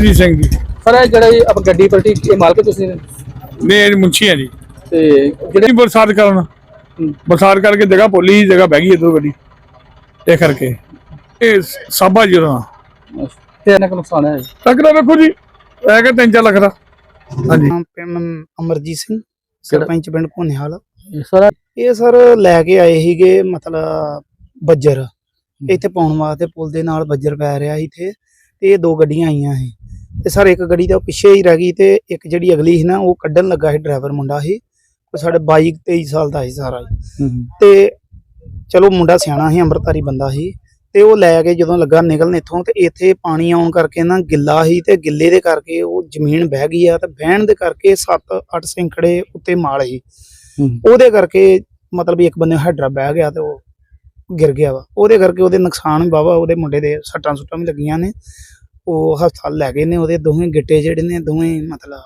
Amarjit Singh ji. Sir ਇਹ ਜਿਹੜਾ ਇਹ ਆਪ ਗੱਡੀ ਪਲਟੀ ਇਹ ਮਾਲਕ ਤੁਸੀਂ ਨੇ? ਨੇ ਇਹ ਮੁੰਸ਼ੀ ਆ ਜੀ। ਤੇ ਜਿਹੜੇ ਬਰਸਾਤ ਕਰਨ। ਬਰਸਾਤ ਕਰਕੇ ਜਗ੍ਹਾ ਪੋਲੀ ਜਗ੍ਹਾ ਬਹਿ ਗਈ ਇਧਰ ਗੱਡੀ। ਇਹ ਕਰਕੇ। ਇਹ ਸਾਬਾ ਜੀ ਦਾ ਤੇ ਇਹਨਾਂ ਕੋ ਨੁਕਸਾਨ ਹੈ? ਤਕੜਾ ਵੇਖੋ ਜੀ ਇਹ ਕਿ 3-4 ਲੱਖ ਦਾ। ਹਾਂਜੀ। ਅਮਰਜੀਤ ਸਿੰਘ ਸਰਪੰਚ ਪਿੰਡ ਕੋਨੇਹਾਲ ਸਰ ਇਹ ਸਰ ਲੈ ਕੇ ਆਏ ਸੀਗੇ ਮਤਲਬ ਬੱਜਰ। ਇੱਥੇ ਪਾਉਣ ਵਾਸਤੇ ਪੁਲ ਦੇ ਨਾਲ ਬੱਜਰ ਪੈ ਰਿਹਾ ਸੀ ਇੱਥੇ ਤੇ ਇਹ ਦੋ ਗੱਡੀਆਂ ਆਈਆਂ ਸੀ। ਤੇ ਸਰ ਇੱਕ ਗੱਡੀ ਤਾਂ ਪਿੱਛੇ ਹੀ ਰਹਿ ਗਈ ਤੇ ਇੱਕ ਜਿਹੜੀ ਅਗਲੀ ਸੀ ਨਾ ਉਹ ਕੱਢਣ ਲੱਗਾ ਸੀ ਡਰਾਈਵਰ ਮੁੰਡਾ ਸੀ। ਉਹ ਸਾਡੇ 22 23 ਸਾਲ ਦਾ ਸੀ ਸਾਰਾ। ਹੀ। ਤੇ ਚਲੋ ਮੁੰਡਾ ਸਿਆਣਾ ਸੀ ਅੰਮ੍ਰਿਤਧਾਰੀ ਬੰਦਾ ਸੀ। ਤੇ ਉਹ ਲੈ ਕੇ ਜਦੋਂ ਲੱਗਾ ਨਿਕਲਣ ਇੱਥੋਂ ਤੇ ਇੱਥੇ ਪਾਣੀ ਆਉਣ ਕਰਕੇ ਨਾ ਗਿੱਲਾ ਸੀ ਤੇ ਗਿੱਲੇ ਦੇ ਕਰਕੇ ਉਹ ਜ਼ਮੀਨ ਬਹਿ ਗਈ ਆ ਤੇ ਬਹਿਣ ਦੇ ਕਰਕੇ 7-8 ਸਿੰਖੜੇ ਉੱਤੇ ਮਾਲ ਸੀ। ਉਹਦੇ ਕਰਕੇ ਮਤਲਬ ਇੱਕ ਬੰਦੇ ਹੈਡਰਾ ਬਹਿ ਗਿਆ ਤੇ ਉਹ ਗਿਰ ਗਿਆ ਵਾ। ਉਹਦੇ ਕਰਕੇ ਉਹਦੇ ਨੁਕਸਾਨ ਵੀ ਵਾਹਵਾ ਉਹਦੇ ਮੁੰਡੇ ਦੇ ਸੱਟਾਂ ਸੁੱਟਾਂ ਵੀ ਲੱਗੀਆਂ ਨੇ। ਉਹ ਹਸਪਤਾਲ ਲੈ ਗਏ ਨੇ ਉਹਦੇ ਦੋਵੇਂ ਗਿੱਟੇ ਜਿਹੜੇ ਨੇ ਦੋਵੇਂ ਮਤਲਬ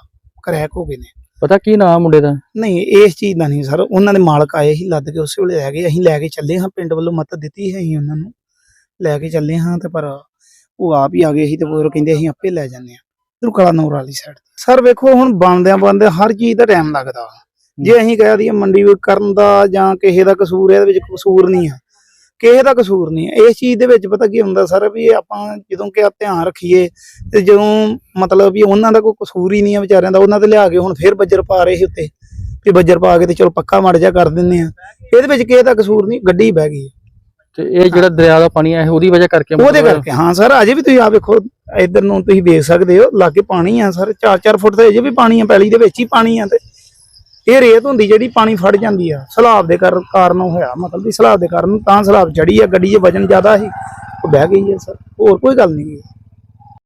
ਕਰੈਕ ਹੋ ਗਏ ਨੇ। ਪਤਾ ਕੀ ਨਾਮ ਮੁੰਡੇ ਦਾ? ਨਹੀਂ ਇਸ ਚੀਜ਼ ਦਾ ਨਹੀਂ ਸਰ ਉਹਨਾਂ ਦੇ ਮਾਲਕ ਆਏ ਸੀ ਲੱਦ ਕੇ ਉਸੇ ਵੇਲੇ ਲੈ ਗਏ ਅਸੀਂ ਲੈ ਕੇ ਚੱਲੇ ਹਾਂ ਪਿੰਡ ਵੱਲੋਂ ਮਤ ਦਿੱਤੀ ਹੈ ਅਸੀਂ ਉਹਨਾਂ ਨੂੰ ਲੈ ਕੇ ਚੱਲੇ ਹਾਂ ਤੇ ਪਰ ਉਹ ਆਪ ਹੀ ਆ ਗਏ ਸੀ ਤੇ ਉਹ ਕਹਿੰਦੇ ਅਸੀਂ ਆਪੇ ਲੈ ਜਾਂਦੇ ਹਾਂ ਇਧਰ ਕਲਾ ਨੌਰ ਵਾਲੀ ਸਾਈਡ ਸਰ ਵੇਖੋ ਹੁਣ ਬਣਦਿਆਂ ਬਣਦੇ ਹਰ ਚੀਜ਼ ਦਾ ਟਾਈਮ ਲੱਗਦਾ। ਜੇ ਅਸੀਂ ਕਹਿ ਦਈਏ ਮੰਡੀ ਕਰਨ ਦਾ ਜਾਂ ਕਿਸੇ ਦਾ ਕਸੂਰ ਹੈ ਇਹਦੇ ਵਿੱਚ ਕਸੂਰ ਨਹੀਂ ਆ। ਕਿਸੇ ਦਾ ਕਸੂਰ ਨਹੀਂ ਹੈ। ਇਸ ਚੀਜ਼ ਦੇ ਵਿੱਚ ਪਤਾ ਕੀ ਹੁੰਦਾ ਸਰ ਵੀ ਆਪਾਂ ਜਦੋਂ ਕਿ ਧਿਆਨ ਰੱਖੀਏ ਤੇ ਜਦੋਂ ਮਤਲਬ ਵੀ ਉਹਨਾਂ ਦਾ ਕੋਈ ਕਸੂਰ ਹੀ ਨਹੀਂ ਆ ਵਿਚਾਰਿਆਂ ਦਾ ਉਹਨਾਂ ਤੇ ਲਿਆ ਕੇ ਹੁਣ ਫੇਰ ਬੱਜਰ ਪਾ ਰਹੇ ਸੀ ਉੱਤੇ। ਵੀ ਬੱਜਰ ਪਾ ਕੇ ਤੇ ਚਲੋ ਪੱਕਾ ਮੜ ਜਾ ਕਰ ਦਿੰਨੇ ਆ। ਇਹਦੇ ਵਿੱਚ ਕਿਸੇ ਦਾ ਕਸੂਰ ਨਹੀਂ ਗੱਡੀ ਬਹਿ ਗਈ। ਤੇ ਇਹ ਜਿਹੜਾ ਦਰਿਆ ਦਾ ਪਾਣੀ ਹੈ ਉਹਦੀ ਵਜ੍ਹਾ ਕਰਕੇ ਉਹਦੇ ਕਰਕੇ ਹਾਂ ਸਰ ਅਜੇ ਵੀ ਤੁਸੀਂ ਆ ਵੇਖੋ ਇਧਰ ਨੂੰ ਤੁਸੀਂ ਵੇਖ ਸਕਦੇ ਹੋ ਲਾਗੇ ਪਾਣੀ ਆ ਸਰ 4-4 ਫੁੱਟ ਤੇ ਅਜੇ ਵੀ ਪਾਣੀ ਆ ਪੈਲੀ ਦੇ ਵਿੱਚ ਹੀ ਪਾਣੀ ਆ ਤੇ। ਇਹ ਰੇਤ ਹੁੰਦੀ ਜਿਹੜੀ ਪਾਣੀ ਫੜ ਜਾਂਦੀ ਆ, ਸਲਾਬ ਦੇ ਕਰ- ਕਾਰਨ ਹੋਇਆ, ਮਤਲਬ ਵੀ ਸਲਾਬ ਦੇ ਕਾਰਨ ਤਾਂ ਸਲਾਬ ਚੜੀ ਆ, ਗੱਡੀ 'ਚ ਵਜਨ ਜ਼ਿਆਦਾ ਸੀ, ਉਹ ਬਹਿ ਗਈ ਆ ਸਰ, ਹੋਰ ਕੋਈ ਗੱਲ ਨਹੀਂ